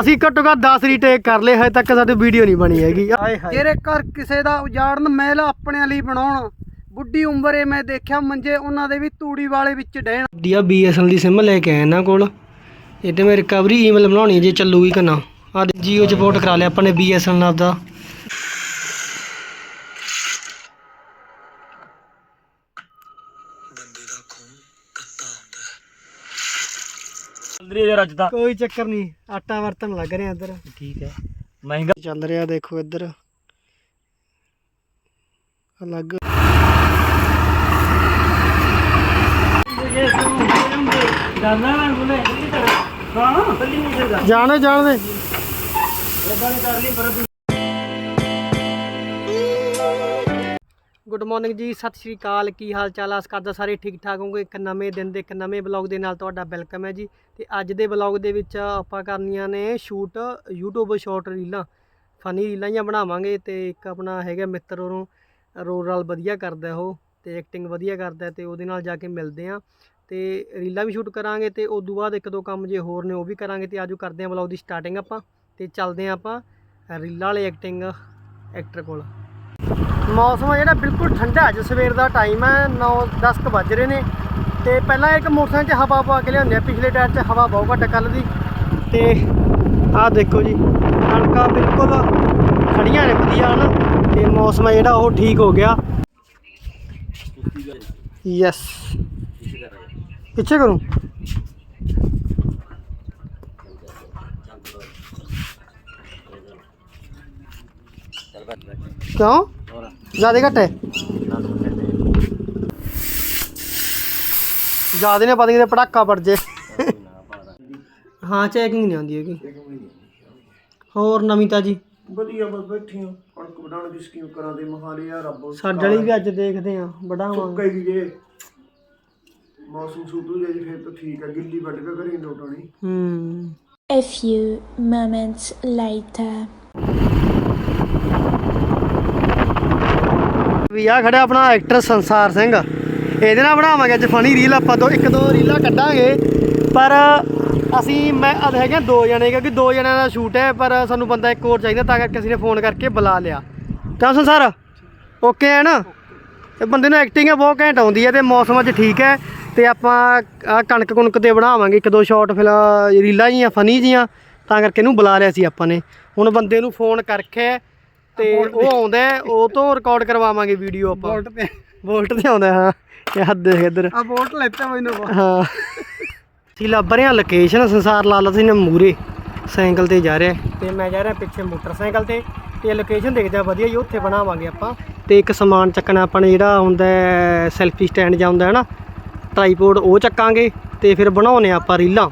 ਅਸੀਂ ਘੱਟੋ ਘੱਟ 10 ਰੀਟੇਕ ਕਰ ਲਏ ਹਜੇ ਤੱਕ ਸਾਡੀ ਵੀਡੀਓ ਨਹੀਂ ਬਣੀ ਹੈਗੀ। ਆਏ ਹਾਏ। ਜਿਹੜੇ ਘਰ ਕਿਸੇ ਦਾ ਉਜਾੜਨ ਮਹਿਲ ਆਪਣਿਆਂ ਲਈ ਬਣਾਉਣ। ਬੁੱਢੀ ਉਮਰੇ ਮੈਂ ਦੇਖਿਆ ਮੰਜੇ ਉਹਨਾਂ ਦੇ ਵੀ ਤੂੜੀ ਵਾਲੇ ਵਿੱਚ ਡਹਿਣ। ਡੀਆ ਬੀਐਸਐਲ ਦੀ ਸਿਮ ਲੈ ਕੇ ਆਇਆ ਇਹਨਾਂ ਕੋਲ। ਇਹ ਤੇ ਮੈਂ ਰਿਕਵਰੀ ਈਮੇਲ ਬਣਾਉਣੀ ਜੇ ਚੱਲੂਗੀ ਕਿ ਨਾ। ਆ ਜੀਓ ਚ ਪੋਰਟ ਕਰਾ ਲਿਆ ਆਪਾਂ ਨੇ ਬੀਐਸਐਲ ਨਾਲ ਦਾ ਅੰਦਰੀ ਯਾਰ ਅੱਜ ਕੋਈ ਚੱਕਰ ਨਹੀਂ ਆਟਾ ਵਰਤਨ ਲੱਗ ਰਿਹਾ ਇੱਧਰ। ਠੀਕ ਹੈ। ਮਹਿੰਗਾ ਚੱਲ ਰਿਹਾ ਦੇਖੋ ਇੱਧਰ। ਅਲੱਗ। ਜਾਣੇ ਜਾਣਦੇ ਇਦਾਂ ਨੇ ਕਰ ਲਈ ਪਰ ਗੁੱਡ ਮਾਰਨਿੰਗ ਜੀ, ਸਤਿ ਸ਼੍ਰੀ ਅਕਾਲ। ਕੀ ਹਾਲ ਚਾਲ ਆ? ਆਸ ਕਰਦਾ ਸਾਰੇ ਠੀਕ ਠਾਕ ਹੋਗੇ ਇੱਕ ਨਵੇਂ ਦਿਨ ਦੇ, ਇੱਕ ਨਵੇਂ ਬਲੌਗ ਦੇ ਨਾਲ ਤੁਹਾਡਾ ਵੈਲਕਮ ਹੈ ਜੀ। ਤੇ ਅੱਜ ਦੇ ਬਲੌਗ ਦੇ ਵਿੱਚ ਆਪਾਂ ਕਰਨੀਆਂ ਨੇ ਸ਼ੂਟ YouTube ਸ਼ਾਰਟ ਰੀਲਾਂ ਫਨੀ ਰੀਲਾਂ ਜਾਂ ਬਣਾਵਾਂਗੇ। ਤੇ ਇੱਕ ਆਪਣਾ ਹੈਗਾ ਮਿੱਤਰ ਉਹਨੂੰ ਰੋਲ ਰਾਲ ਵਧੀਆ ਕਰਦਾ ਉਹ, ਤੇ ਐਕਟਿੰਗ ਵਧੀਆ ਕਰਦਾ ਤੇ ਉਹਦੇ ਨਾਲ ਜਾ ਕੇ ਮਿਲਦੇ ਆ ਤੇ ਰੀਲਾਂ ਵੀ ਸ਼ੂਟ ਕਰਾਂਗੇ ਤੇ ਉਸ ਤੋਂ ਬਾਅਦ ਇੱਕ ਦੋ ਕੰਮ ਜੇ ਹੋਰ ਨੇ ਉਹ ਵੀ ਕਰਾਂਗੇ ਤੇ ਆਜੋ ਕਰਦੇ ਆ ਬਲੌਗ ਦੀ ਸਟਾਰਟਿੰਗ ਆਪਾਂ। ਤੇ ਚੱਲਦੇ ਆ ਆਪਾਂ ਰੀਲਾਂ ਵਾਲੇ ਐਕਟਿੰਗ ਐਕਟਰ ਕੋਲ। ਮੌਸਮ ਆ ਜਿਹੜਾ ਬਿਲਕੁਲ ਠੰਡਾ ਅੱਜ ਸਵੇਰ ਦਾ ਟਾਈਮ ਹੈ 9-10 ਕੁ ਵੱਜ ਰਹੇ ਨੇ। ਤੇ ਪਹਿਲਾਂ ਇੱਕ ਮੋਟਰਸਾਈਕਲ 'ਚ ਹਵਾ ਪਾ ਕੇ ਲਿਆਉਂਦੇ ਆ, ਪਿਛਲੇ ਟਾਇਰ 'ਚ ਹਵਾ ਬਹੁਤ ਘੱਟ ਕੱਲ ਦੀ। ਤੇ ਆਹ ਦੇਖੋ ਜੀ ਕਣਕਾਂ ਬਿਲਕੁਲ ਖੜੀਆਂ ਨੇ ਵਧੀਆ ਹਨ, ਤੇ ਮੌਸਮ ਆ ਜਿਹੜਾ ਉਹ ਠੀਕ ਹੋ ਗਿਆ। ਯੈਸ ਪਿੱਛੇ ਕਰੂੰ। ਕਿਉਂ? ਜ਼ਿਆਦਾ ਘੱਟ ਹੈ? ਜ਼ਿਆਦਾ ਨੇ ਪਤਾ ਨਹੀਂ ਪੜਾਕਾ ਪੜ ਜੇ। ਹਾਂ ਚੈਕਿੰਗ ਨਹੀਂ ਆਉਂਦੀ ਹੈਗੀ। ਹੋਰ ਨਵੀਂ ਤਾਜੀ? ਵਧੀਆ ਬਸ ਬੈਠੀ ਹਾਂ। ਕਣਕ ਵਡਾਉਣ ਦੀ ਸਕੀਮ ਕਰਾਂ ਦੇ ਮਹਾਲੀ ਆ ਰੱਬ ਸਾਡੇ ਵਾਲੀ ਵੀ ਅੱਜ ਦੇਖਦੇ ਆ ਵਡਾਵਾਂਗੇ ਕਹੀ ਜੇ। ਮੌਸਮ ਸੂਤੂ ਜੇ ਫਿਰ ਤਾਂ ਠੀਕ ਆ। ਗਿੱਲੀ ਵੱਢ ਕੇ ਘਰੇ ਲੋਟਣੀ ਹੂੰ। A few moments later. ਵੀ ਆ ਖੜਿਆ ਆਪਣਾ ਐਕਟਰ ਸੰਸਾਰ ਸਿੰਘ। ਇਹਦੇ ਨਾਲ ਬਣਾਵਾਂਗੇ ਅੱਜ ਫਨੀ ਰੀਲ ਆਪਾਂ ਦੋ ਇੱਕ ਦੋ ਰੀਲਾਂ ਕੱਢਾਂਗੇ। ਪਰ ਅਸੀਂ, ਮੈਂ ਅਦ ਹੈਗੇ ਦੋ ਜਣੇ, ਕਿਉਂਕਿ ਦੋ ਜਣਿਆਂ ਦਾ ਸ਼ੂਟ ਹੈ, ਪਰ ਸਾਨੂੰ ਬੰਦਾ ਇੱਕ ਹੋਰ ਚਾਹੀਦਾ ਤਾਂ ਕਰਕੇ ਅਸੀਂ ਨੇ ਫੋਨ ਕਰਕੇ ਬੁਲਾ ਲਿਆ। ਕਿਉਂ ਸੰਸਾਰ ਓਕੇ ਹੈ ਨਾ? ਇਹ ਬੰਦੇ ਨੂੰ ਐਕਟਿੰਗ ਬਹੁਤ ਘੈਂਟ ਆਉਂਦੀ ਹੈ ਤੇ ਮੌਸਮ ਅੱਜ ਠੀਕ ਹੈ। ਤੇ ਆਪਾਂ ਕਣਕ ਕੁਣਕ ਤੇ ਬਣਾਵਾਂਗੇ ਇੱਕ ਦੋ ਸ਼ਾਟ ਫਿਲਮ ਰੀਲਾਂ ਜੀਆਂ ਫਨੀ ਜੀਆਂ, ਤਾਂ ਕਰਕੇ ਇਹਨੂੰ ਬੁਲਾ ਲਿਆ ਸੀ ਆਪਾਂ ਨੇ। ਹੁਣ ਬੰਦੇ ਨੂੰ ਫੋਨ ਕਰਕੇ ਤੇ ਉਹ ਆਉਂਦਾ ਹੈ, ਉਹ ਤੋਂ ਰਿਕਾਰਡ ਕਰਵਾਵਾਂਗੇ ਵੀਡੀਓ ਆਪਾਂ। ਬੋਲਟ ਤੇ ਵੋਲਟ ਤੇ ਆਉਂਦਾ ਹਾਂ ਇਹ ਹੱਦ ਦੇਖ ਇੱਧਰ। ਆ ਬੋਲਟ ਲੈਤਾ ਮੈਨੂੰ ਹਾਂ। ਅਸੀਂ ਲੱਭ ਰਹੇ ਹਾਂ ਲੋਕੇਸ਼ਨ ਸੰਸਾਰ ਲਾਲਾ ਸਿੰਘ ਮੂਰੇ ਸਾਈਕਲ ਤੇ ਜਾ ਰਿਹਾ ਹੈ। ਤੇ ਮੈਂ ਜਾ ਰਿਹਾ ਪਿੱਛੇ ਮੋਟਰਸਾਈਕਲ ਤੇ ਤੇ ਲੋਕੇਸ਼ਨ ਦੇਖਦੇ ਆ ਵਧੀਆ ਜੀ ਉੱਥੇ ਬਣਾਵਾਂਗੇ ਆਪਾਂ। ਤੇ ਇੱਕ ਸਮਾਨ ਚੱਕਣਾ ਆਪਾਂ ਨੇ ਜਿਹੜਾ ਹੁੰਦਾ ਸੈਲਫੀ ਸਟੈਂਡ ਜਾਂ ਹੁੰਦਾ ਹੈ ਨਾ ਟ੍ਰਾਈਪੋਡ ਉਹ ਚੱਕਾਂਗੇ ਤੇ ਫਿਰ ਬਣਾਉਨੇ ਆਪਾਂ ਰੀਲਾਂ।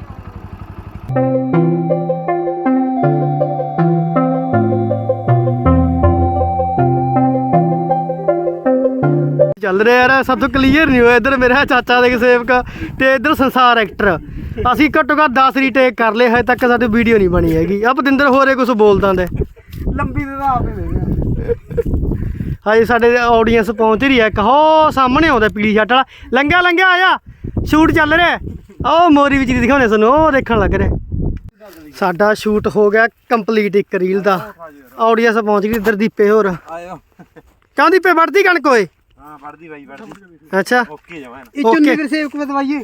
ਚੱਲ ਰਿਹਾ ਯਾਰ ਸਭ ਤੋਂ ਕਲੀਅਰ ਨਹੀਂ ਹੋਇਆ ਮੇਰੇ ਮੇਰਾ ਚਾਚਾ ਦੇ ਸੇਵਕ ਤੇ ਇੱਧਰ ਸੰਸਾਰ ਐਕਟਰ ਅਸੀਂ ਘੱਟੋ ਘੱਟ 10 ਰੀਟੇਕ ਕਰ ਲਏ ਹਜੇ ਤੱਕ ਸਾਡੀ ਵੀਡੀਓ ਨਹੀਂ ਬਣੀ ਹੈਗੀ। ਆ ਪਤਿੰਦਰ ਹੋਰੇ ਕੁਝ ਬੋਲਦਾ ਦੇ ਲੰਬੀ ਦੇ ਤਾਂ ਆਪੇ ਦੇ ਹਾਏ ਸਾਡੇ ਆਡੀਅנס ਪਹੁੰਚ ਰਹੀ ਹੈ ਕਹੋ ਸਾਹਮਣੇ ਆਉਂਦਾ ਪੀਲੀ ਸ਼ਰਟ ਵਾਲਾ। ਲੰਗਾ ਲੰਗਾ ਆਇਆ ਸ਼ੂਟ ਚੱਲ ਰਿਹਾ। ਉਹ ਮੋਰੀ ਵਿੱਚ ਦਿਖਾਉਣੇ ਸਾਨੂੰ ਉਹ ਦੇਖਣ ਲੱਗ ਰਿਹਾ। ਸਾਡਾ ਸ਼ੂਟ ਹੋ ਗਿਆ ਕੰਪਲੀਟ ਇੱਕ ਰੀਲ ਦਾ। ਆਡੀਅנס ਪਹੁੰਚ ਗਈ ਇੱਧਰ ਦੀਪੇ ਹੋਰ। ਆਇਓ। ਕਾਂ ਦੀਪੇ ਵੜਦੀ ਕਣਕ ਓਏ। ਹਾਂ ਵੜਦੀ ਬਾਈ ਵੜਦੀ। ਅੱਛਾ। ਓਕੇ ਜਮਾਨ ਇਹ. ਚੁੰਨੀ ਫਿਰ ਸੇਵਕ ਮੈਂ ਦਵਾਈਏ?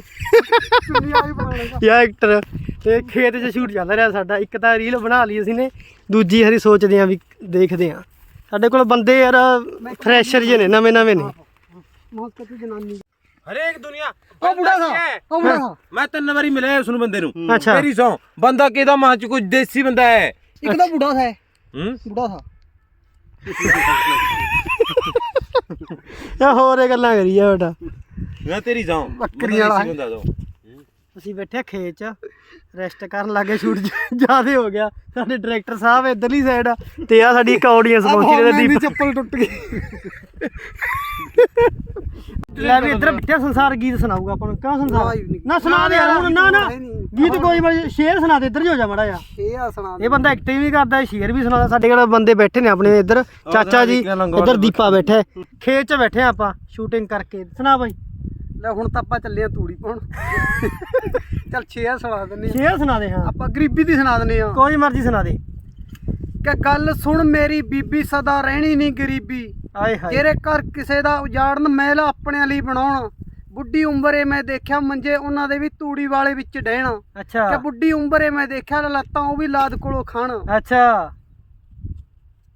ਚੁੰਨੀ ਆ ਵੀ ਬਣਾ ਲੇਗਾ ਯਾ ਐਕਟਰ ਤੇ ਖੇਤ 'ਚ ਸ਼ੂਟ ਚੱਲ ਰਿਹਾ ਸਾਡਾ। ਇੱਕ ਤਾਂ ਰੀਲ ਬਣਾ ਲਈ ਅਸੀਂ ਨੇ ਦੂਜੀ ਹਰੀ ਸੋਚਦੇ ਆ ਵੀ ਦੇਖਦੇ ਆ। ਸਾਡੇ ਕੋਲ ਬੰਦੇ ਯਾਰ ਫਰੈਸ਼ਰ ਜਿਹੇ ਨੇ ਨਵੇਂ ਨਵੇਂ ਨੇ। ਮੌਤ ਤੇ ਜਨਾਨੀ। ਹਰੇਕ ਦੁਨੀਆ ਉਹ ਬੁੜਾ ਥਾ ਉਹ ਬੁੜਾ ਥਾ ਮੈਂ ਤਿੰਨ ਵਾਰੀ ਮਿਲਿਆ ਉਸ ਨੂੰ ਬੰਦੇ ਨੂੰ। ਅੱਛਾ। ਮੇਰੀ ਸੌ। ਬੰਦਾ ਕਿਹਦਾ ਮਾਂ ਚ ਕੋਈ ਦੇਸੀ ਬੰਦਾ ਹੈ? ਇੱਕ ਤਾਂ ਬੁੜਾ ਥਾ ਹੂੰ। ਬੁੜਾ ਥਾ ਯਾ ਹੋਰ ਇਹ ਗੱਲਾਂ ਕਰੀ ਜਾ ਬੇਟਾ। ਮੈਂ ਤੇਰੀ ਸੌ ਬੱਕਰੀ ਵਾਲਾ। ਬੰਦਾ ਦੋ। ਅਸੀਂ ਬੈਠੇ ਖੇਤ 'ਚ ਰੈਸਟ ਕਰਨ ਲੱਗੇ ਸ਼ੂਟ ਜਿਆਦੇ ਹੋ ਗਿਆ। ਸਾਡੇ ਡਾਇਰੈਕਟਰ ਸਾਹਿਬ ਇਧਰਲੀ ਸਾਈਡ ਆ ਤੇ ਆ ਸਾਡੀ ਇੱਕ ਆਡੀਅנס ਪਹੁੰਚੀ ਦੀ ਦੀਪ ਚੱਪਲ ਟੁੱਟ ਗਈ। ਲੈ ਵੀ ਇੱਧਰ ਬਿੱਟਿਆ ਸੰਸਾਰ ਗੀਤ ਸੁਣਾਊਗਾ ਆਪਾਂ ਨੂੰ। ਕਿਉਂ ਸੰਸਾਰ। ਨਾ ਸੁਣਾ ਦੇ ਯਾਰ ਹੁਣ ਨਾ ਨਾ। ਗੀਤ ਕੋਈ ਬੜੇ ਸ਼ੇਰ ਸੁਣਾ ਦੇ ਇੱਧਰ ਜੋ ਜਾ ਮੜਾ ਇਹ ਆ ਸੁਣਾ ਇਹ ਬੰਦਾ ਐਕਟਿੰਗ ਵੀ ਕਰਦਾ ਹੈ ਸ਼ੇਰ ਵੀ ਸੁਣਾਉਂਦਾ ਸਾਡੇ ਕੋਲ ਬੰਦੇ ਬੈਠੇ ਨੇ ਆਪਣੇ ਇੱਧਰ ਚਾਚਾ ਜੀ ਇੱਧਰ ਦੀਪਾ ਬੈਠਾ ਹੈ। ਖੇਤ 'ਚ ਬੈਠੇ ਆਪਾਂ ਸ਼ੂਟਿੰਗ ਕਰਕੇ। ਸੁਣਾ ਬਾਈ। ਲੈ ਹੁਣ ਤਾਂ ਆਪਾਂ ਚੱਲੇ ਆ ਤੂੜੀ ਪਾਉਣ। ਚੱਲ 6 ਸੁਣਾ ਦਿੰਨੇ ਆ। ਸ਼ੇਰ ਸੁਣਾ ਦੇ ਹਾਂ। ਆਪਾਂ ਗਰੀਬੀ ਦੀ ਸੁਣਾ ਦਿੰਨੇ ਆ। ਕੋਈ ਮਰਜ਼ੀ ਸੁਣਾ ਦੇ। ਕਿ ਗੱਲ ਸੁਣ ਮੇਰੀ ਬੀਬੀ ਸਦਾ ਰਹਿਣੀ ਨਹੀਂ ਗਰੀਬੀ। ਆਏ ਹਾਏ। ਜਿਹੜੇ ਘਰ ਕਿਸੇ ਦਾ ਉਜਾੜਨ ਮਹਿਲ ਆਪਣਿਆਂ ਲਈ ਬਣਾਉਣ। ਬੁੱਢੀ ਉਮਰੇ ਮੈਂ ਦੇਖਿਆ ਮੰਜੇ ਉਹਨਾਂ ਦੇ ਵੀ ਤੂੜੀ ਵਾਲੇ ਵਿੱਚ ਡਹਿਣਾ। ਅੱਛਾ। ਕਿ ਬੁੱਢੀ ਉਮਰੇ ਮੈਂ ਦੇਖਿਆ ਲੱਤਾਂ ਉਹ ਵੀ ਲਾਦ ਕੋਲੋਂ ਖਾਣ। ਅੱਛਾ।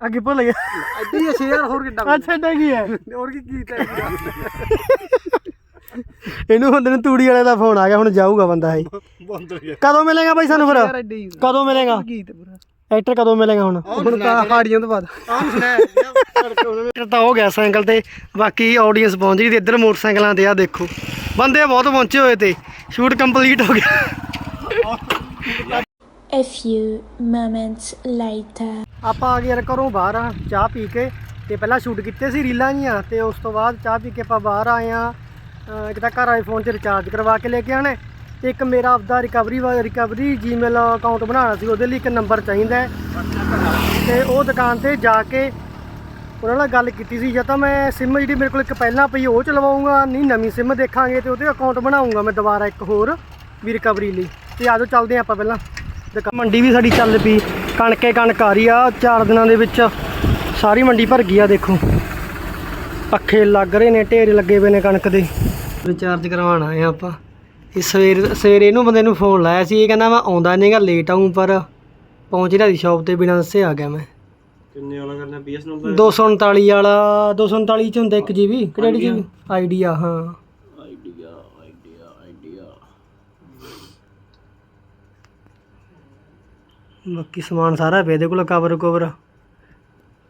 ਅੱਗੇ ਭੁੱਲ ਗਿਆ। ਐਡੀ ਸ਼ੇਰ ਹੋਰ ਕਿੱਡਾ ਅੱਛਾ ਏਦਾਂ ਕੀ ਹੈ ਹੋਰ ਕੀ ਕੀ ਤੇ ਇਹਨੂੰ ਬੰਦੇ ਨੂੰ ਤੂੜੀ ਵਾਲੇ ਦਾ ਫੋਨ ਆ ਗਿਆ ਹੁਣ ਜਾਊਗਾ ਬੰਦਾ ਇਹ। ਕਦੋਂ ਮਿਲੇਗਾ ਬਾਈ ਸਾਨੂੰ ਫਿਰ? ਕਦੋਂ ਮਿਲੇਗਾ? ਗੀਤ ਪੂਰਾ। ਐਕਟਰ ਕਦੋਂ ਮਿਲੇਗਾ ਹੁਣ? ਹੁਣ ਤਾਂ ਹਾੜੀਆਂ ਤੋਂ ਬਾਅਦ। ਐਕਟਰ ਤਾਂ ਹੋ ਗਿਆ ਸਾਈਕਲ ਤੇ ਬਾਕੀ ਆਡੀਅנס ਪਹੁੰਚ ਗਈ ਤੇ ਇੱਧਰ ਮੋਟਰਸਾਈਕਲਾਂ ਤੇ ਆ ਦੇਖੋ। ਬੰਦੇ ਬਹੁਤ ਪਹੁੰਚੇ ਹੋਏ ਤੇ ਸ਼ੂਟ ਕੰਪਲੀਟ ਹੋ ਗਿਆ। A few moments later. ਆਪਾਂ ਆ ਗਏ ਯਾਰ ਘਰੋਂ ਬਾਹਰ ਆ ਚਾਹ ਪੀ ਕੇ ਤੇ ਪਹਿਲਾਂ ਸ਼ੂਟ ਕੀਤੇ ਸੀ ਰੀਲਾਂ ਜੀਆਂ ਤੇ ਉਸ ਤੋਂ ਬਾਅਦ ਚਾਹ ਪੀ ਕੇ ਆਪਾਂ ਬਾਹਰ ਆਏ ਆ। ਇੱਕ ਤਾਂ ਘਰ ਆਏ ਫੋਨ 'ਚ ਰਿਚਾਰਜ ਕਰਵਾ ਕੇ ਲੈ ਕੇ ਆਣੇ ਤੇ ਇੱਕ ਮੇਰਾ ਆਪਦਾ ਰਿਕਵਰੀ ਰਿਕਵਰੀ ਜੀਮੇਲ ਅਕਾਊਂਟ ਬਣਾਉਣਾ ਸੀ, ਉਹਦੇ ਲਈ ਇੱਕ ਨੰਬਰ ਚਾਹੀਦਾ ਹੈ। ਤੇ ਉਹ ਦੁਕਾਨ ਤੇ ਜਾ ਕੇ ਉਹਨਾਂ ਨਾਲ ਗੱਲ ਕੀਤੀ ਸੀ, ਜਾਂ ਤਾਂ ਮੈਂ ਸਿਮ ਜਿਹੜੀ ਮੇਰੇ ਕੋਲ ਇੱਕ ਪਹਿਲਾਂ ਪਈ, ਉਹ ਚਲਵਾਉਂਗਾ, ਨਹੀਂ ਨਵੀਂ ਸਿਮ ਦੇਖਾਂਗੇ ਤੇ ਉਹਦੇ ਅਕਾਊਂਟ ਬਣਾਉਂਗਾ ਮੈਂ ਦੁਬਾਰਾ ਇੱਕ ਹੋਰ ਵੀ ਰਿਕਵਰੀ ਲਈ। ਤੇ ਆਜੋ ਚੱਲਦੇ ਹਾਂ ਆਪਾਂ ਪਹਿਲਾਂ। ਦੁਕਾ- ਮੰਡੀ ਵੀ ਸਾਡੀ ਚੱਲ ਪਈ, ਕਣਕੇ ਕਣਕ ਆ ਰਹੀ ਆ, ਚਾਰ ਦਿਨਾਂ ਦੇ ਵਿੱਚ ਸਾਰੀ ਮੰਡੀ ਭਰ ਗਈ ਆ, ਦੇਖੋ। ਪੱਖੇ ਲੱਗ ਰਹੇ ਨੇ ਢੇਰ ਲੱਗੇ ਪਏ ਨੇ ਕਣਕ ਦੇ। ਰਿਚਾਰਜ ਕਰਵਾਉਣ ਆਏ ਆ ਆਪਾਂ। ਇਹ ਸਵੇਰ ਸਵੇਰੇ ਇਹਨੂੰ ਬੰਦੇ ਨੂੰ ਫੋਨ ਲਾਇਆ ਸੀ ਇਹ ਕਹਿੰਦਾ ਮੈਂ ਆਉਂਦਾ ਨਹੀਂਗਾ ਲੇਟ ਆਉਂ ਪਰ ਪਹੁੰਚ ਰਿਹਾ ਦੀ ਸ਼ਾਪ ਤੇ ਬਿਨਾਂ ਦੱਸੇ ਆ ਗਿਆ ਮੈਂ। ਕਿੰਨੇ ਵਾਲਾ ਕਰਨਾ ਪੀਐਸ ਨੰਬਰ 239 ਵਾਲਾ 239 ਚ ਹੁੰਦਾ 1 ਜੀਬੀ ਕਿਹੜੀ ਜੀਬੀ ਆਈਡੀਆ ਹਾਂ। ਆਈਡੀਆ ਆਈਡੀਆ ਆਈਡੀਆ ਬਾਕੀ ਸਮਾਨ ਸਾਰਾ ਪਿਆ ਇਹਦੇ ਕੋਲ ਕਵਰ ਕਵਰ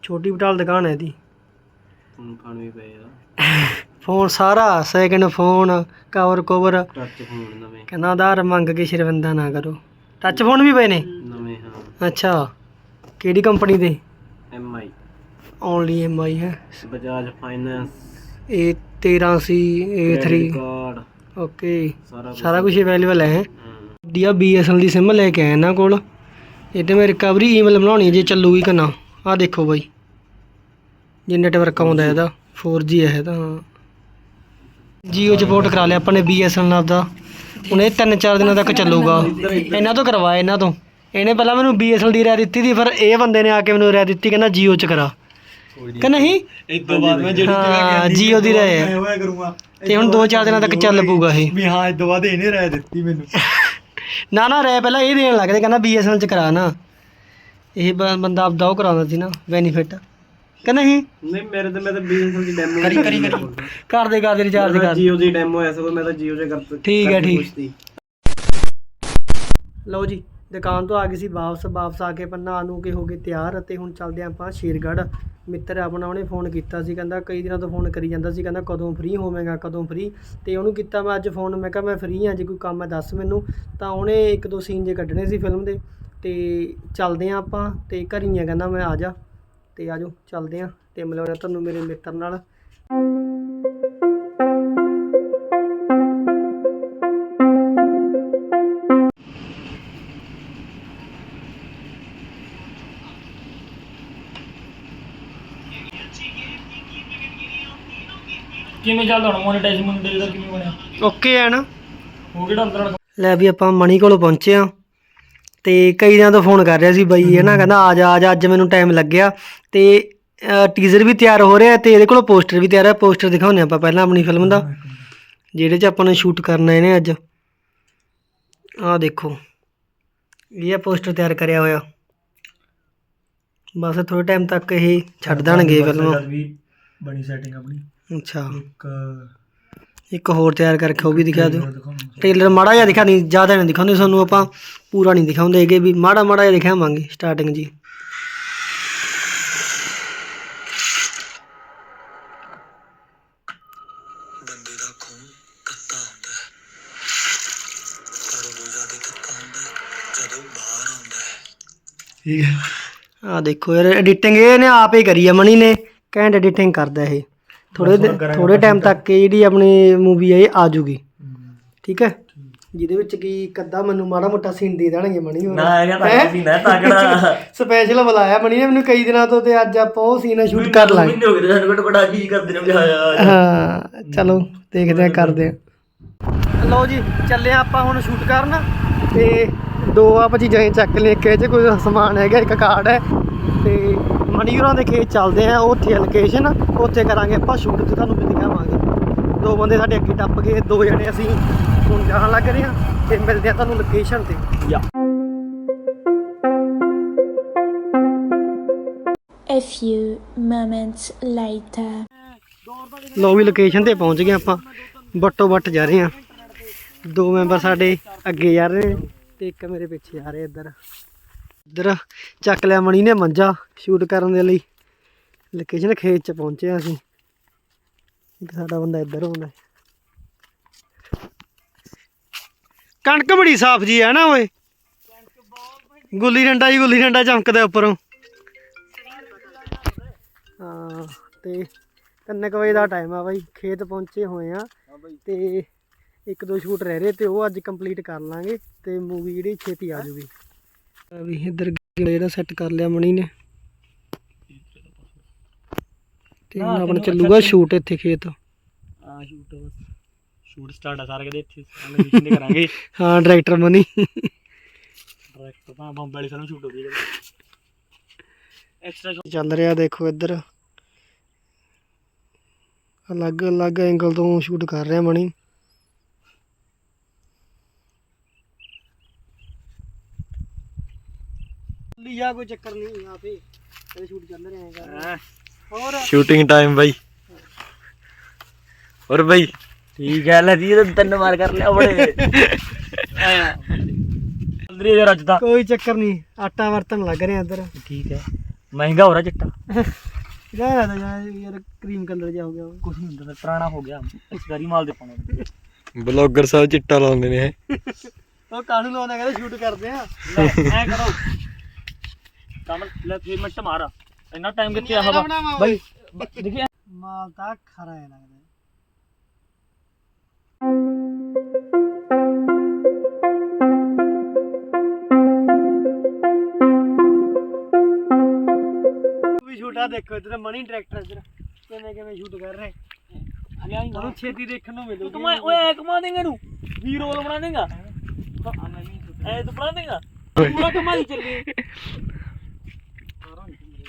ਛੋਟੀ ਬਟਾਲ ਦੁਕਾਨ ਹੈ ਇਹਦੀ। ਹੁਣ ਖਾਣ ਵੀ ਪਏ ਆ। ਫੋਨ ਸਾਰਾ second phone cover cover touch phone ਨਵੇਂ। ਕਹਿੰਦਾ ਆਧਾਰ ਮੰਗ ਕੇ ਸ਼ਰਵਿੰਦਾ ਨਾ ਕਰੋ। ਟੱਚ ਫੋਨ ਵੀ ਪਏ ਨੇ? ਨਵੇਂ ਹਾਂ। ਅੱਛਾ ਕਿਹੜੀ ਕੰਪਨੀ ਦੇ? ਐਮਆਈ ਓਨਲੀ ਐਮਆਈ ਹੈ। ਬਜਾਜ ਫਾਈਨੈਂਸ ਇਹ 13 ਸੀ A3 ਕਾਰਡ ਓਕੇ ਸਾਰਾ ਕੁਛ। ਸਾਰਾ ਕੁਝ ਅਵੇਲੇਬਲ ਹੈ। ਹਮ। ਡੀਆ BSNL ਦੀ ਸਿਮ ਲੈ ਕੇ ਆਇਆ ਇਹਨਾਂ ਕੋਲ। ਇਹ ਤੇ ਮੈਂ ਰਿਕਵਰੀ ਈਮੇਲ ਬਣਾਉਣੀ ਜੇ ਚੱਲੂਗੀ ਕਿ ਨਾ। ਆਹ ਦੇਖੋ ਬਾਈ। ਜੇ ਨੈਟਵਰਕ ਆਉਂਦਾ ਇਹਦਾ 4G ਹੈ ਇਹ ਤਾਂ ਜੀਓ ਚ ਪੋਰਟ ਕਰਾ ਲਿਆ ਆਪਾਂ ਨੇ BSNL ਦਾ ਹੁਣ ਇਹ 3-4 ਦਿਨਾਂ ਤੱਕ ਚੱਲੂਗਾ। ਇਹਨਾਂ ਤੋਂ ਕਰਵਾਇਆ ਇਹਨਾਂ ਤੋਂ। ਇਹਨੇ ਪਹਿਲਾਂ ਮੈਨੂੰ BSNL ਦੀ ਰਾਇ ਦਿੱਤੀ ਸੀ ਫਿਰ ਇਹ ਬੰਦੇ ਨੇ ਆ ਕੇ ਮੈਨੂੰ ਰਾਇ ਦਿੱਤੀ ਕਹਿੰਦਾ ਜੀਓ ਚ ਕਰਾ। ਕਿ ਨਹੀਂ? ਇਸ ਤੋਂ ਬਾਅਦ ਮੈਂ ਜਿਹੜੀ ਹਾਂ ਜੀਓ ਦੀ ਰਾਇ ਹੈ। ਹੋਇਆ ਕਰੂੰਗਾ। ਤੇ ਹੁਣ 2-4 ਦਿਨਾਂ ਤੱਕ ਚੱਲ ਪਊਗਾ ਇਹ। ਵੀ ਹਾਂ ਇਸ ਤੋਂ ਬਾਅਦ ਇਹਨੇ ਰਾਇ ਦਿੱਤੀ ਮੈਨੂੰ। ਨਾ ਨਾ ਰਹਿ ਪਹਿਲਾਂ ਇਹ ਦੇਣ ਲੱਗਦੇ ਕਹਿੰਦਾ BSNL ਚ ਕਰਾ ਨਾ। ਇਹ ਬੰਦਾ ਆਪਦਾ ਉਹ ਕਰਾਉਂਦਾ ਸੀ ਨਾ ਬੈਨੀਫਿਟ ਕਿ ਨਹੀਂ? ਨਹੀਂ ਮੇਰੇ ਤੇ ਮੈਂ ਤਾਂ ਬੀਐਸਐਲ ਦੀ ਡੈਮੋ ਕਰੀ ਕਰੀ ਕਰੀ। ਕਰ ਦੇ ਕਰ ਦੇ ਰਿਚਾਰਜ ਕਰ। ਜੀਓ ਦੀ ਡੈਮੋ ਐ ਸਗੋਂ ਮੈਂ ਤਾਂ ਜੀਓ ਦੇ ਕਰ ਠੀਕ ਹੈ, ਠੀਕ। ਲਓ ਜੀ ਦੁਕਾਨ ਤੋਂ ਆ ਗਏ ਸੀ ਵਾਪਸ। ਵਾਪਸ ਆ ਕੇ ਪੰਨਾ ਨੂੰ ਕੇ ਹੋ ਗਏ ਤਿਆਰ ਅਤੇ ਹੁਣ ਚੱਲਦੇ ਹਾਂ ਆਪਾਂ ਸ਼ੇਰਗੜ੍ਹ। ਮਿੱਤਰ ਆਪਣਾ ਉਹਨੇ ਫੋਨ ਕੀਤਾ ਸੀ ਕਹਿੰਦਾ ਕਈ ਦਿਨਾਂ ਤੋਂ ਫੋਨ ਕਰੀ ਜਾਂਦਾ ਸੀ ਕਹਿੰਦਾ ਕਦੋਂ ਫ੍ਰੀ ਹੋਵੇਂਗਾ ਕਦੋਂ ਫ੍ਰੀ ਤੇ ਉਹਨੂੰ ਕੀਤਾ ਮੈਂ ਅੱਜ ਫੋਨ ਮੈਂ ਕਿਹਾ ਮੈਂ ਫ੍ਰੀ ਹਾਂ ਜੇ ਕੋਈ ਕੰਮ ਹੈ ਦੱਸ ਮੈਨੂੰ। ਤਾਂ ਉਹਨੇ ਇੱਕ ਦੋ ਸੀਨ ਜੇ ਕੱਢਣੇ ਸੀ ਫਿਲਮ ਦੇ। ਤੇ ਚੱਲਦੇ ਹਾਂ ਆਪਾਂ ਤੇ ਘਰੀ ਆ ਕਹਿੰਦਾ ਮੈਂ ਆ ਜਾ। ਤੇ ਆਜੋ ਚੱਲਦੇ ਹਾਂ ਤੇ ਮਿਲਾਉਣਾ ਤੁਹਾਨੂੰ ਮੇਰੇ ਮਿੱਤਰ ਨਾਲ। ਕਿਵੇਂ ਚੱਲਦਾ ਹੁਣ ਮੋਨੇਟਾਈਜ਼ ਮੁੰਡੇ ਦਾ ਕਿਵੇਂ ਬਣਿਆ? ਓਕੇ ਹੈ ਨਾ। ਉਹ ਕਿਹੜਾ ਅੰਦਰ ਲੈ ਵੀ ਆਪਾਂ ਮਣੀ ਕੋਲੋਂ ਪਹੁੰਚੇ ਆ। ਤੇ ਕਈ ਦਿਨਾਂ ਤੋਂ ਫੋਨ ਕਰ ਰਿਹਾ ਸੀ ਬਾਈ ਹੈ। ਨਾ ਕਹਿੰਦਾ ਆ ਜਾ ਆ ਜਾ ਅੱਜ ਮੈਨੂੰ ਟਾਈਮ ਲੱਗਿਆ। ਤੇ ਟੀਜ਼ਰ ਵੀ ਤਿਆਰ ਹੋ ਰਿਹਾ ਤੇ ਇਹਦੇ ਕੋਲ ਪੋਸਟਰ ਵੀ ਤਿਆਰ ਹੈ ਪੋਸਟਰ ਦਿਖਾਉਂਦੇ ਆਪਾਂ ਪਹਿਲਾਂ ਆਪਣੀ ਫਿਲਮ ਦਾ। ਜਿਹੜੇ 'ਚ ਆਪਾਂ ਨੇ ਸ਼ੂਟ ਕਰਨਾ ਇਹਨੇ ਅੱਜ। ਆਹ ਦੇਖੋ। ਇਹ ਆ ਪੋਸਟਰ ਤਿਆਰ ਕਰਿਆ ਹੋਇਆ। ਬਸ ਥੋੜੇ ਟਾਈਮ ਤੱਕ ਇਹ ਛੱਡ ਦੇਣਗੇ ਫਿਲਮ ਬਣੀ ਸੈਟਿੰਗ ਆਪਣੀ। ਅੱਛਾ। ਇੱਕ ਇੱਕ ਹੋਰ ਤਿਆਰ ਕਰਕੇ ਉਹ ਵੀ ਦਿਖਾ ਦਿਓ। ਟ੍ਰੇਲਰ ਮਾੜਾ ਜਿਹਾ ਦਿਖਾ ਨਹੀਂ ਜ਼ਿਆਦਾ ਨਹੀਂ ਦਿਖਾਉਂਦੇ ਸਾਨੂੰ ਆਪਾਂ ਪੂਰਾ ਨਹੀਂ ਦਿਖਾਉਂਦੇ ਹੈਗੇ ਵੀ ਮਾੜਾ ਮਾੜਾ ਜਿਹਾ ਦਿਖਾਵਾਂਗੇ ਸਟਾਰਟਿੰਗ ਜੀ। ਬੰਦੇ ਦਾ ਖੂਨ ਕੱਤਾ ਹੁੰਦਾ ਹੈ। ਪਰ ਉਦੋਂ ਜ਼ਿਆਦਾ ਕੱਤਾ ਹੁੰਦਾ ਹੈ ਜਦੋਂ ਬਾਹਰ ਆਉਂਦਾ ਹੈ। ਠੀਕ ਹੈ। ਆ ਦੇਖੋ ਯਾਰ ਐਡੀਟਿੰਗ ਇਹਨੇ ਆਪ ਹੀ ਕਰੀ ਆ ਮਣੀ ਨੇ ਕੈਂਟ ਐਡੀਟਿੰਗ ਕਰਦਾ ਇਹ। ਥੋੜੇ ਥੋੜੇ ਟਾਈਮ ਤੱਕ ਇਹ ਜਿਹੜੀ ਆਪਣੀ ਮੂਵੀ ਹੈ ਇਹ ਆ ਜੂਗੀ। ਠੀਕ ਹੈ? ਜਿਹਦੇ ਵਿੱਚ ਕੀ ਕੱਦਾ ਮੈਨੂੰ ਮਾੜਾ ਮੋਟਾ ਸੀਨ ਦੇ ਦੇਣਗੇ ਮਣੀ ਹੋਰ। ਨਾ ਹੈਗਾ ਤਾਂ ਸੀ ਨਾ ਤਗੜਾ ਸਪੈਸ਼ਲ ਬੁਲਾਇਆ ਮਣੀ ਨੇ ਮੈਨੂੰ ਕਈ ਦਿਨਾਂ ਤੋਂ ਤੇ ਅੱਜ ਆਪਾਂ ਉਹ ਸੀਨ ਸ਼ੂਟ ਕਰ ਲਾਂਗੇ। ਹੋ ਗਏ ਸਾਨੂੰ ਘਟ ਘਟਾ ਕੀ ਕਰਦੇ ਨੇ ਵਿਆਹ ਹਾਂ ਚਲੋ ਦੇਖਦੇ ਆ ਕਰਦੇ ਆ ਲਓ ਜੀ ਚੱਲੇ ਹਾਂ ਆਪਾਂ ਹੁਣ ਸ਼ੂਟ ਕਰਨ ਤੇ ਦੋ ਆਪ ਚੀਜ਼ਾਂ ਹੀ ਚੱਕ ਲਏ ਕਿ ਚ ਕੋਈ ਸਮਾਨ ਹੈਗਾ ਇੱਕ ਕਾਰਡ ਹੈ। ਤੇ ਮਣੀ ਹੋਰਾਂ ਦੇ ਖੇਤ ਚੱਲਦੇ ਆ ਉੱਥੇ ਲੋਕੇਸ਼ਨ ਉੱਥੇ ਕਰਾਂਗੇ ਆਪਾਂ ਸ਼ੂਟ ਤੇ ਤੁਹਾਨੂੰ ਵੀ ਦਿਖਾਵਾਂਗੇ। ਦੋ ਬੰਦੇ ਸਾਡੇ ਅੱਗੇ ਟੱਪ ਗਏ ਦੋ ਜਣੇ ਅਸੀਂ ਹੁਣ ਜਾਣ ਲੱਗ ਰਹੇ ਹਾਂ ਤੇ ਮਿਲਦੇ ਆ ਤੁਹਾਨੂੰ ਲੋਕੇਸ਼ਨ ਤੇ। A few moments later. ਲੋ ਵੀ ਲੋਕੇਸ਼ਨ ਤੇ ਪਹੁੰਚ ਗਏ ਆਪਾਂ ਬੱਟੋ ਬੱਟ ਜਾ ਰਹੇ ਹਾਂ ਦੋ ਮੈਂਬਰ ਸਾਡੇ ਅੱਗੇ ਜਾ ਰਹੇ ਨੇ। ਤੇ ਇੱਕ ਮੇਰੇ ਪਿੱਛੇ ਆ ਰਿਹਾ ਇੱਧਰ। ਇੱਧਰ ਚੱਕ ਲਿਆ ਮਣੀ ਨੇ ਮੰਜਾ ਸ਼ੂਟ ਕਰਨ ਦੇ ਲਈ। ਲੋਕੇਸ਼ਨ ਖੇਤ ਚ ਪਹੁੰਚੇ ਹਾਂ ਅਸੀਂ। ਇੱਕ ਸਾਡਾ ਬੰਦਾ ਇੱਧਰ ਹੁੰਦਾ ਕਣਕ ਬੜੀ ਸਾਫ਼ ਜੀ ਹੈ ਨਾ ਓਏ। ਗੁੱਲੀ ਡੰਡਾ ਜੀ ਗੁੱਲੀ ਡੰਡਾ ਚਮਕਦਾ ਉੱਪਰੋਂ। ਹਾਂ ਤੇ ਤਿੰਨ ਕੁ ਵਜੇ ਦਾ ਟਾਈਮ ਆ ਬਾਈ। ਖੇਤ ਪਹੁੰਚੇ ਹੋਏ ਆ ਤੇ ਇੱਕ ਦੋ ਸ਼ੂਟ ਰਹਿ ਰਹੇ ਤੇ ਉਹ ਅੱਜ ਕੰਪਲੀਟ ਕਰ ਲਾਂਗੇ ਤੇ ਮੂਵੀ ਜਿਹੜੀ ਛੇਤੀ ਆ ਜੂਗੀ। ਵੀ ਇੱਧਰ ਜਿਹੜਾ ਸੈੱਟ ਕਰ ਲਿਆ ਮਣੀ ਨੇ। ਤੇ ਹੁਣ ਆਪਣਾ ਚੱਲੂਗਾ ਸ਼ੂਟ ਇੱਥੇ ਖੇਤ। ਆ ਸ਼ੂਟ ਸ਼ੂਟ ਸਟਾਰਟ ਆ ਸਾਰੇ ਕਦੇ ਇੱਥੇ ਐਨੀਮੇਸ਼ਨ ਦੇ ਕਰਾਂਗੇ। ਹਾਂ ਡਾਇਰੈਕਟਰ ਮਨੀ। ਡਾਇਰੈਕਟ ਤਾਂ ਬੰਬ ਵਾਲੀ ਸਾਨੂੰ ਸ਼ੂਟ ਹੋ ਗਈ ਐਕਸਟਰਾ ਚੱਲ ਰਿਹਾ ਦੇਖੋ ਇੱਧਰ। ਅਲੱਗ ਅਲੱਗ ਐਂਗਲ ਤੋਂ ਸ਼ੂਟ ਕਰ ਰਿਹਾ ਮਣੀ ਲਿਆ ਕੋਈ ਚੱਕਰ ਨਹੀਂ ਯਹਾਂ पे ਤੇ ਸ਼ੂਟ ਚੱਲ ਰਿਹਾ ਹੈਗਾ। ਹੋਰ? ਸ਼ੂਟਿੰਗ ਟਾਈਮ ਬਾਈ। ਹੋਰ ਬਾਈ? ਠੀਕ ਹੈ ਲੈ ਜੀ ਤਿੰਨ ਵਾਰ ਕਰ ਲਿਆ ਬੜੇ ਅੰਦਰੀ ਜਰਾ ਅੱਜ ਦਾ ਕੋਈ ਚੱਕਰ ਨਹੀਂ ਆਟਾ ਵਰਤਨ ਲੱਗ ਰਿਹਾ ਇੱਧਰ। ਠੀਕ ਹੈ। ਮਹਿੰਗਾ ਹੋ ਰਿਹਾ ਚਿੱਟਾ। ਯਾਰ ਤਾਂ ਯਾਰ ਕਰੀਮ ਕਲਰ ਜਿਹਾ ਹੋ ਗਿਆ। ਕੁਝ ਨਹੀਂ ਹੁੰਦਾ ਪੁਰਾਣਾ ਹੋ ਗਿਆ। ਅਸਗਰੀ ਮਾਲ ਦੇ ਪਾਉਣੇ ਬਲੌਗਰ ਸਾਹਿਬ ਚਿੱਟਾ ਲਾਉਂਦੇ ਨੇ ਉਹ ਕਾਹਨੂੰ ਲਾਉਣਾ ਕਹਿੰਦੇ ਸ਼ੂਟ ਕਰਦੇ ਆ। ਐ ਕਰੋ। ਕੰਮ ਲੈ ਫੇਰ ਮਿੰਟ ਮਾਰ। ਇੰਨਾ ਟਾਈਮ ਕਿੱਥੇ ਆ ਹਵਾ? ਬਾਈ ਦੇਖਿਆ ਮਾਲ ਤਾਂ ਖਰਾ ਹੈ ਲੱਗਦਾ। ਵੀ ਸ਼ੂਟਾ ਦੇਖੋ ਇਧਰ ਮਨੀ ਡਾਇਰੈਕਟਰ ਇਧਰ। ਕਿਵੇਂ ਕਿਵੇਂ ਸ਼ੂਟ ਕਰ ਰਹੇ? ਤੁਹਾਨੂੰ ਛੇਤੀ ਦੇਖਣ ਨੂੰ ਮਿਲੂਗੀ। ਤੂੰ ਮੈਂ ਓਏ ਕਮਾ ਦੇਂਗਾ ਨੂੰ ਵੀ ਰੋਲ ਬਣਾ ਦੇਂਗਾ? ਐ ਤੂੰ ਬਣਾ ਦੇਂਗਾ? ਪੂਰਾ ਕਮਾਈ ਚੱਲੀ।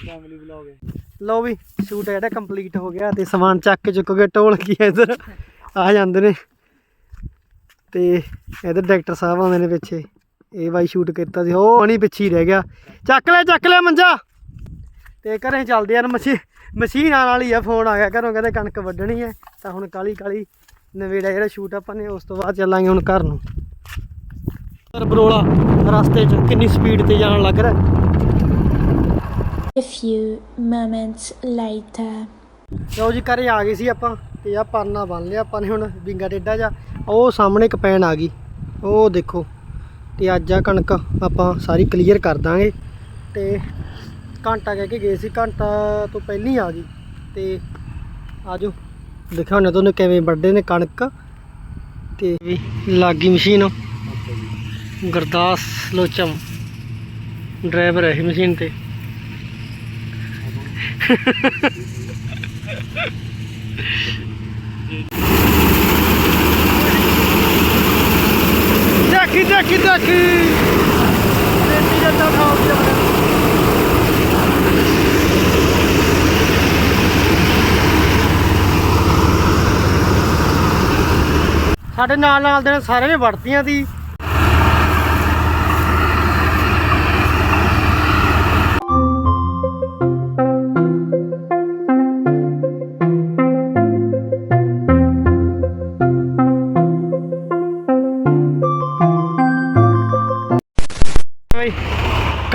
ਫੈਮਿਲੀ ਵਲੌਗ ਲਓ ਵੀ, ਸ਼ੂਟ ਜਿਹੜਾ ਕੰਪਲੀਟ ਹੋ ਗਿਆ ਤੇ ਸਮਾਨ ਚੱਕ ਕੇ ਚੁੱਕ ਕੇ ਢੋਲ ਕੀ ਇਧਰ। ਆ ਜਾਂਦੇ ਨੇ। ਤੇ ਇਧਰ ਡਾਇਰੈਕਟਰ ਸਾਹਿਬ ਆਉਂਦੇ ਨੇ ਪਿੱਛੇ। ਇਹ ਬਾਈ ਸ਼ੂਟ ਕੀਤਾ ਸੀ, ਉਹ ਨਹੀਂ ਪਿੱਛੇ ਹੀ ਰਹਿ ਗਿਆ। ਚੱਕ ਲੈ ਚੱਕ ਲੈ ਮੰਜਾ। ਤੇ ਘਰੇ ਚੱਲਦੇ ਯਾਰ ਮਸ਼ੀ, ਮਸ਼ੀਨ ਆਉਣ ਵਾਲੀ ਆ ਫੋਨ ਆ ਗਿਆ। ਘਰੋਂ ਕਹਿੰਦੇ ਕਣਕ ਵੱਢਣੀ ਹੈ। ਤਾਂ ਹੁਣ ਕਾਲੀ ਕਾਲੀ ਨਵੇੜਾ ਜਿਹੜਾ ਸ਼ੂਟ ਆਪਾਂ ਨੇ, ਉਸ ਤੋਂ ਬਾਅਦ ਚੱਲਾਂਗੇ ਹੁਣ ਘਰ ਨੂੰ। ਸਰ ਬਰੋਲਾ, ਰਸਤੇ 'ਚ ਕਿੰਨੀ ਸਪੀਡ ਤੇ ਜਾਣ ਲੱਗ ਰਿਹਾ। A few moments later. ਲਓ ਜੀ, ਘਰੇ ਆ ਗਏ ਸੀ ਆਪਾਂ ਤੇ ਆ ਪਰਨਾ ਬੰਨ ਲਿਆ ਆਪਾਂ ਨੇ ਹੁਣ, ਵਿੰਗਾ ਟੇਡਾ ਜਾ ਉਹ ਸਾਹਮਣੇ ਕਪੈਨ ਆ ਗਈ। ਉਹ ਦੇਖੋ, ਤੇ ਅੱਜ ਆ ਕਣਕ ਆਪਾਂ ਸਾਰੀ ਕਲੀਅਰ ਕਰ ਦਾਂਗੇ। ਤੇ ਘੰਟਾ ਕਹਿ ਕੇ ਗਏ ਸੀ, ਘੰਟਾ ਤੋਂ ਪਹਿਲਾਂ ਹੀ ਆ ਗਈ। ਤੇ ਆਜੋ, ਦਿਖਾਉਣੇ ਤੁਹਾਨੂੰ ਕਿਵੇਂ ਵੱਢਦੇ ਨੇ ਕਣਕ। ਤੇ ਵੀ ਲੱਗੀ ਮਸ਼ੀਨ, ਗੁਰਦਾਸ ਲੋਚਮ ਡਰਾਈਵਰ ਹੈ ਇਹ ਮਸ਼ੀਨ ਤੇ। ਦੇਖੀ ਦੇਖੀ ਦੇਖੀ। ਦੇਖੀ ਜਾਂਦਾ ਖਾਓ ਸਾਡੇ ਨਾਲ ਨਾਲ ਦੇ ਸਾਰਿਆਂ ਨੇ ਵੜਤੀਆਂ ਦੀ।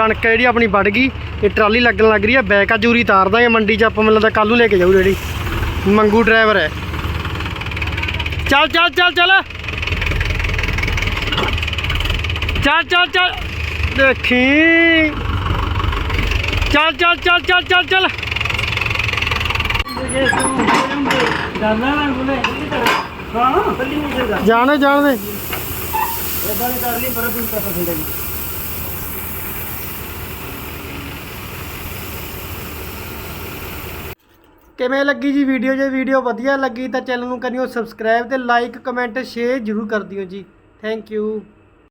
ਕਣਕ ਜਿਹੜੀ ਆਪਣੀ ਵੱਢ ਗਈ ਇਹ ਟਰਾਲੀ ਲੱਗਣ ਲੱਗ ਰਹੀ ਹੈ ਬੈਕ ਆ ਜੂਰੀ ਤਾਰ ਦਾਂਗੇ ਮੰਡੀ 'ਚ ਆਪਾਂ ਮੈਨੂੰ ਲੱਗਦਾ ਕੱਲ ਨੂੰ ਲੈ ਕੇ ਜਾਊ ਰੇੜੀ। ਮੰਗੂ ਡਰਾਈਵਰ ਹੈ। ਚੱਲ ਚੱਲ ਚੱਲ ਚੱਲ। ਚੱਲ ਚੱਲ ਚੱਲ। ਦੇਖੀ। ਚੱਲ ਚੱਲ ਚੱਲ ਚੱਲ ਚੱਲ ਚੱਲ। ਨਹੀਂ ਜਾਣੇ ਜਾਣ। ਦੇ ਇਦਾਂ ਨਹੀਂ ਕਰ ਲਈ ਪਰ ਤੂੰ ਤਾਂ ਪਸੰਦ ਕਿਵੇਂ ਲੱਗੀ ਜੀ ਵੀਡੀਓ ਜੇ ਵੀਡੀਓ ਵਧੀਆ ਲੱਗੀ ਤਾਂ ਚੈਨਲ ਨੂੰ ਕਰਿਓ ਸਬਸਕ੍ਰਾਈਬ ਤੇ ਲਾਈਕ ਕਮੈਂਟ ਸ਼ੇਅਰ ਜ਼ਰੂਰ ਕਰ ਦਿਓ ਜੀ। Thank you